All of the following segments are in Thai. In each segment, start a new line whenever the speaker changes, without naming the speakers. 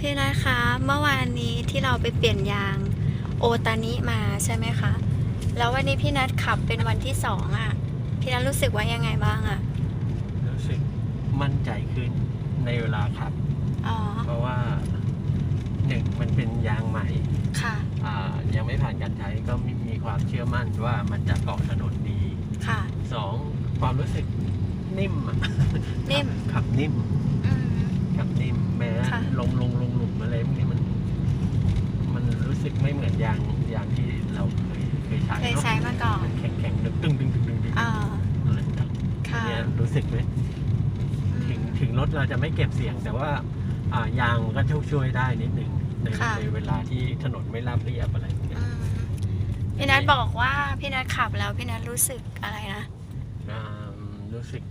พี่นัทคะเมื่อวานนี้ที่เราไปเปลี่ยนยางโอตานิมาใช่ไหมคะ แล้ววันนี้พี่นัทขับเป็นวันที่สองอะ่ะ พี่นัทรู้สึกว่ายังไงบ้างอะ่ะ
รู้สึกมั่นใจขึ้นในเวลาขับ
อ๋อ
เพราะว่าหนึ่งมันเป็นยางใหม่
ค่ะ
อ่า ยังไม่ผ่านการใช้ก็มีมีความเชื่อมั่นว่ามันจะเกาะถนนดี
ค่ะ
สองความรู้สึกนิ่มอะ
นิ่ม
ขับนิ่ม
อืม
ขับนิ่มแม้
ค่ะ
ลงลงลงหลุมอะไรพวกนี้มัน มันรู้ สึกไม่เหมือนยางยางที่เราเคยเคยใช้
เคย
เนอะ
ใช้มาก่อน
แข็งแข็งๆดึงดึงดึงดึงดึงดึง
อ่า
อะไรต่าง
ค่ะ
เนี่ยรู้สึกไหมถึงถึงรถเราจะไม่เก็บเสียง แต่ว่าอ่ายางมันก็ช่วยช่วยได้นิดนึงใน
ค่ะ
ในเวลาที่ถนนไม่ราบเรียบอะไรพวกเนี้ย
อืมพี่นัทบอกว่าพี่นัทขับแล้วพี่นัทรู้สึกอะไรนะ
อ่ารู้สึก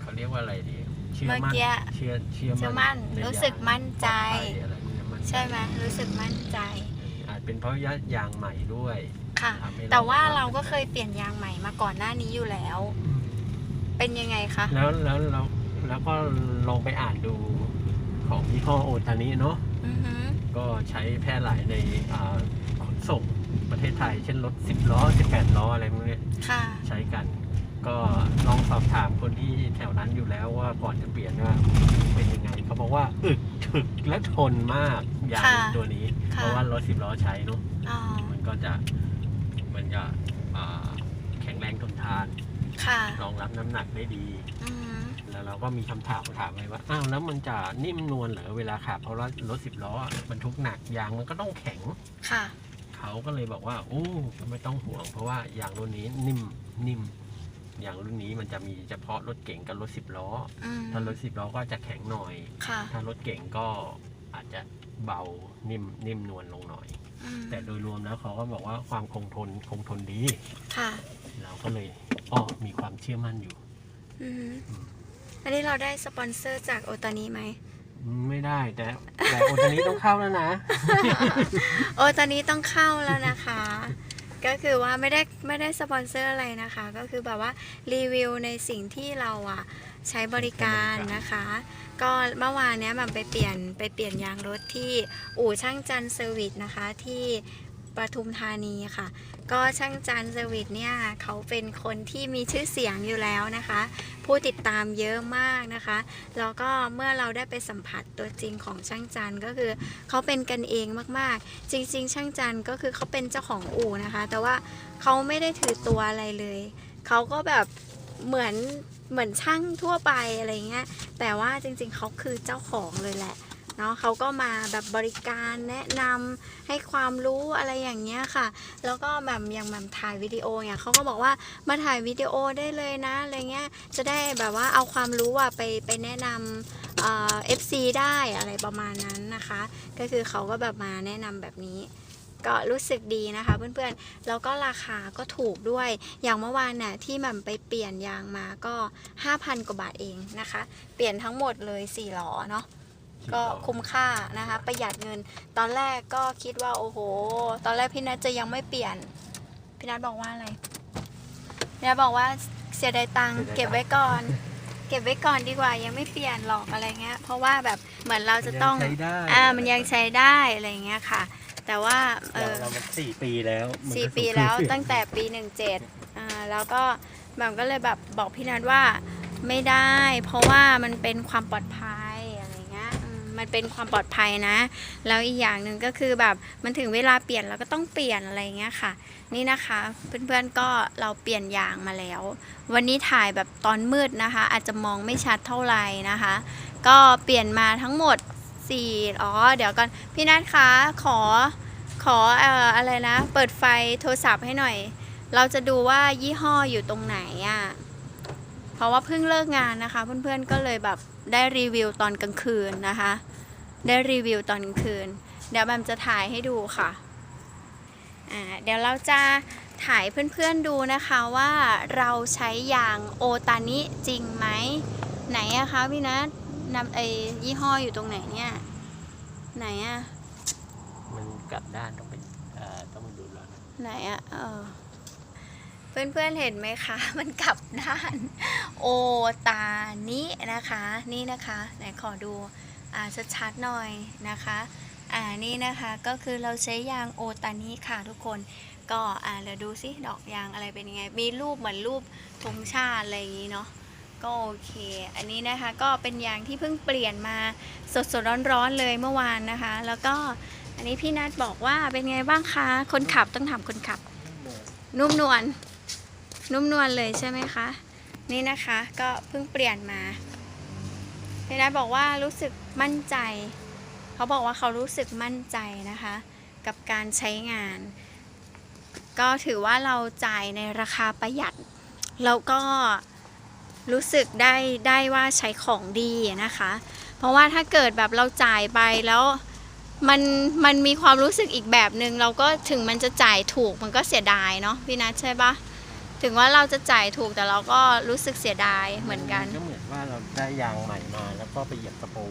เขาเรียกว่าอะไรดีเชื่อ
เมื่อ
มั่น
กี้
เชื่อเชื่อ
เชื่อมั่
มั่
น
นใน
รู้สึกมั่นใจ
ปลอดภัยอะไรพวกเนี้ยมั่นจ
ใช่ไหมรู้สึกมั่นใจ
อาจเป็นเพราะยายางใหม่ด้วย
ค่ะ
ทำให้
แต่ว่าเราก็เคยเปลี่ยนยางใหม่มาก่อนหน้านี้อยู่แล้วเป็นยังไงคะ
แล้วแล้วแล้วแล้วก็ลองไปอ่านดูของยี่ห้อโอตานิเนาะ
อือหือ
ก็ใช้แพร่หลายในอ่าขนส่งประเทศไทย เช่นรถ 10 ล้อ 18 ล้ออะไรพวกเนี้ย
ค่ะ
ใช้กัน ก็ลองสอบถามคนที่แถวนั้นอยู่แล้วว่าก่อนจะเปลี่ยนว่าเป็นยังไงเขาบอกว่าอึก ถึกและทนมากยาง
ค่ะ
ตัวนี้
ค่ะ
เพราะว่ารถ10ล้อใช้เนาะ
อ๋อ
มันก็จะมันจะอ่าแข็งแรงทนทาน
ค่ะ
รองรับน้ำหนักได้ดี
อือหือ
แล้วเราก็มีคำถามถามไปว่าอ้าวแล้วมันจะนิ่มนวลเหรอเวลาขับเพราะว่ารถสิบล้ออะบรรทุกหนักยางมันก็ต้องแข็ง
ค่ะ
เขาก็เลยบอกว่าโอ้ไม่ต้องห่วง เพราะว่ายางรุ่นนี้นิ่มนิ่ม ยางรุ่นนี้มันจะมีเฉพาะรถเก๋งกับรถสิบล้อ
อืม
ถ้ารถสิบล้อก็จะแข็งหน่อย
ค่ะ
ถ้ารถเก๋งก็อาจจะเบานิ่มนิ่มนวลลงหน่อย
อืม
แต่โดยรวมแล้วเขาก็บอกว่าความคงทนคงทนดี
ค่ะ
เราก็เลยอ้อมีความเชื่อมั่นอยู่
อือหืออันนี้เราได้สปอนเซอร์จากโอตานีไหม
ไม่ได้แต่แต่โอตอนนี้ต้องเข้าแล้วนะ
โอตอนนี้ต้องเข้าแล้วนะคะ ก็คือว่าไม่ได้ไม่ได้สปอนเซอร์อะไรนะคะ ก็คือแบบว่ารีวิวในสิ่งที่เราอะใช้บริการนะคะ ก็เมื่อวานเนี้ยมันไปเปลี่ยนไปเปลี่ยนยางรถที่อู่ช่างจันทร์เซอร์วิสนะคะที่ ปทุมธานีค่ะ ก็ช่างจันทร์เซอร์วิสเนี่ยเขาเป็นคนที่มีชื่อเสียงอยู่แล้วนะคะ ผู้ติดตามเยอะมากนะคะ แล้วก็เมื่อเราได้ไปสัมผัสตัวจริงของช่างจันก็คือเขาเป็นกันเองมากๆ จริง ๆ ช่างจันก็คือเขาเป็นเจ้าของอู่นะคะ แต่ว่าเขาไม่ได้ถือตัวอะไรเลยเขาก็แบบเหมือนเหมือนช่างทั่วไปอะไรเงี้ย แต่ว่าจริงๆเขาคือเจ้าของเลยแหละ เนาะเขาก็มาแบบบริการแนะนำให้ความรู้อะไรอย่างเงี้ยค่ะ แล้วก็แบบอย่างแบบถ่ายวิดีโอเนี่ยเขาก็บอกว่ามาถ่ายวิดีโอได้เลยนะอะไรเงี้ยจะได้แบบว่าเอาความรู้อะไปไปแนะนำเอ่อฟซีได้อะไรประมาณนั้นนะคะ ก็คือเขาก็แบบมาแนะนำแบบนี้ก็รู้สึกดีนะคะเพื่อนๆ แล้วก็ราคาก็ถูกด้วย อย่างเมื่อวานน่ะที่มันไปเปลี่ยนยางมาก็ 5,000 กว่าบาทเองนะคะ เปลี่ยนทั้งหมดเลย4ล้อเนาะ ก็คุ้มค่านะคะ ประหยัดเงิน ตอนแรกก็คิดว่าโอ้โห ตอนแรกพี่นัทจะยังไม่เปลี่ยน พี่นัทบอกว่าอะไรพี่นัทบอกว่าเสียดายตังค์เก็บไว้ก่อน เก็บไว้ก่อนดีกว่ายังไม่เปลี่ยนหรอกอะไรเงี้ย เพราะว่าแบบเหมือนเราจะต้อง
มันยังใช้ได้
อ่ามันยังใช้ได้อะไรเงี้ยค่ะ แต่ว่าเอ
เรา
อ
เรามันสี่ปีแล้วมัน
สี่
ก็
ปี
สมควร
แล้ว
เปลี่ยน
ตั้งแต่ปีหนึ่งเจ็ดอ่าแล้วก็แบบก็เลยแบบบอกพี่นัทว่าไม่ได้ เพราะว่ามันเป็นความปลอดภัยอะไรเงี้ยอื มันเป็นความปลอดภัยนะ แล้วอีกอย่างหนึ่งก็คือแบบมันถึงเวลาเปลี่ยนเราก็ต้องเปลี่ยนอะไรเงี้ยค่ะ นี่นะคะเพื่อนๆก็เราเปลี่ยนยางมาแล้ว วันนี้ถ่ายแบบตอนมืดนะคะ อาจจะมองไม่ชัดเท่าไหร่นะคะ ก็เปลี่ยนมาทั้งหมดสี่อ๋อเดี๋ยวก่อนพี่นัทคะขอขอเอ่ออะไรนะ เปิดไฟโทรศัพท์ให้หน่อย เราจะดูว่ายี่ห้ออยู่ตรงไหนอะ่ะ เพราะว่าเพิ่งเลิกงานนะคะ เพื่อนๆก็เลยแบบได้รีวิวตอนกลางคืนนะคะ ได้รีวิวตอนกลางคืน เดี๋ยวแบมจะถ่ายให้ดูค่ะอ่าเดี๋ยวเราจะถ่ายเพื่อนๆดูนะคะว่าเราใช้ยางโอตานิจริงไหมไหนอะคะพี่นัทนำไอยี่ห้ออยู่ตรงไหนเนี่ย ไหนอะ
มันกลับด้านต้องไปเอ่อต้องดูแล้ว
ไหนอะเออ เพื่อนๆเห็นไหมคะ มันกลับด้าน โอตานินะคะ นี่นะคะไหนขอดูอ่าชัดๆหน่อยนะคะอ่านี่นะคะก็คือเราใช้ยางโอตานิค่ะทุกคนก็อ่าเดี๋ยวดูสิดอกยางอะไรเป็นยังไง มีรูปเหมือนรูปธงชาติอะไรอย่างนี้เนาะก็โอเค อันนี้นะคะก็เป็นยางที่เพิ่งเปลี่ยนมาสดๆร้อนๆเลยเมื่อวานนะคะ แล้วก็อันนี้พี่นัทบอกว่าเป็นไงบ้างคะ คนขับต้องถามคนขับ นุ่มนวล นุ่มนวลเลยใช่ไหมคะ นี่นะคะก็เพิ่งเปลี่ยนมาพี่นัทบอกว่ารู้สึกมั่นใจ เขาบอกว่าเขารู้สึกมั่นใจนะคะ กับการใช้งาน ก็ถือว่าเราจ่ายในราคาประหยัด แล้วก็รู้สึกได้ได้ว่าใช้ของดีนะคะ เพราะว่าถ้าเกิดแบบเราจ่ายไปแล้วมันมันมีความรู้สึกอีกแบบหนึ่งเราก็ถึงมันจะจ่ายถูกมันก็เสียดายเนาะพี่นัทใช่ปะ ถึงว่าเราจะจ่ายถูกแต่เราก็รู้สึกเสียดายเหมือนกัน
ก็เหมือนว่าเราได้ยางใหม่มา แล้วก็ไปเหยียบตะปู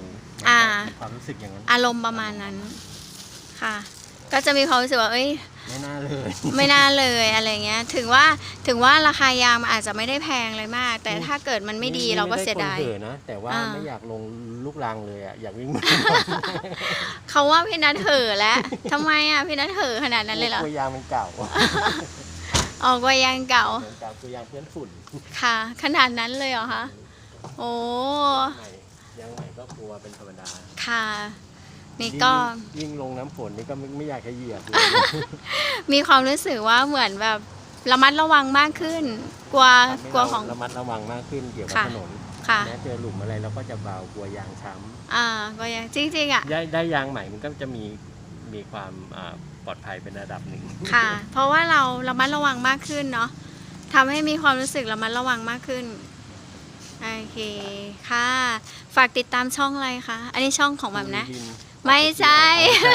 อ่า
มีความรู้สึกอย่างนั้น
อารมณ์ประมาณนั้นค่ะ ก็จะมีความรู้สึกว่าเอ้ย
ไม่น่าเลย
ไม่น่าเลยอะไรเงี้ย ถึงว่าถึงว่าราคายางมันอาจจะไม่ได้แพงเลยมาก แต่ถ้าเกิดมันไม่ดีเราก็เสียดาย
ไม่ไคนเห่อนะ แต่ว่า
อ่า
ไม่อยากลงลูกรังเลยอะ อยากวิ่ง
เขาว่าพี่นัทเห่อแล้วทำไมอะพี่นัทเห่อขนาดนั้นเลยเหรอ
กลัวยางมันเก่า
ออกว่ายางเก่า
มันเก่ากลัวยางเพื่อนฝุ่น
ค่ะ ขนาดนั้นเลยเหรอคะ โอ้
ใหม่ยางใหม่ก็กลัวเป็นธรรมดา
ค่ะ นี่ก็
ยิ่งยิ่งลงน้ำฝนนี่ก็ไม่ไม่อยากจะเหยียบเลย
มีความรู้สึกว่าเหมือนแบบระมัดระวังมากขึ้น กลัว
ทำให้
กลัว
เรา
ของ
ระมัดระวังมากขึ้นเกี่ยวกับ
ค่ะ
ถนน
ค่ะ
แม้เจอหลุมอะไรเราก็จะเบากลัวยางช้
อ่าก็ยังจริงๆอะำ
ได้ได้ยางใหม่มันก็จะมีมีความอ่า ปลอดภัยเป็นระดับหนึ่ง
ค่ะ เพราะว่าเราระมัดระวังมากขึ้นเนาะทำให้มีความรู้สึกระมัดระวังมากขึ้น โอเคค่ะ ฝากติดตามช่องอะไรคะ อันนี้ช่องของแบบนะ
ดิน
ไม่ใช่
อ๋อใช่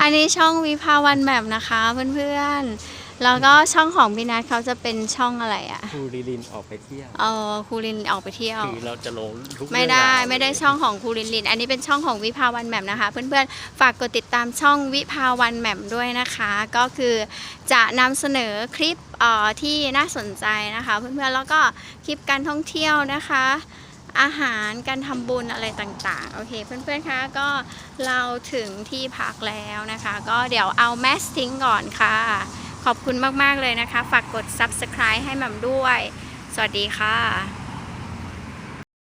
อันนี้ช่องวิภาวันแบบนะคะเพื่อนๆ แล้วก็ช่องของพี่นัทเขาจะเป็นช่องอะไรอะ
ครูริลินออกไปเที่ยว
เออครูลินออกไปเที่ยว
คือเราจะลงทุก
ไม่ได้
เรื่องราว
ไม่ได้ช่องของครูลินลิน อันนี้เป็นช่องของวิภาวันแหม่มนะคะ เพื่อนๆฝากกดติดตามช่องวิภาวันแหม่มด้วยนะคะ ก็คือจะนำเสนอคลิปเอ่อที่น่าสนใจนะคะ เพื่อนๆแล้วก็คลิปการท่องเที่ยวนะคะ อาหารการทำบุญอะไรต่างๆ โอเค เพื่อนๆคะก็เราถึงที่พักแล้วนะคะ ก็เดี๋ยวเอาแมสทิ้งก่อนค่ะ ขอบคุณมาก ๆ เลยนะคะ ฝากกด subscribe ให้แหม่มด้วย สวัสดีค่ะ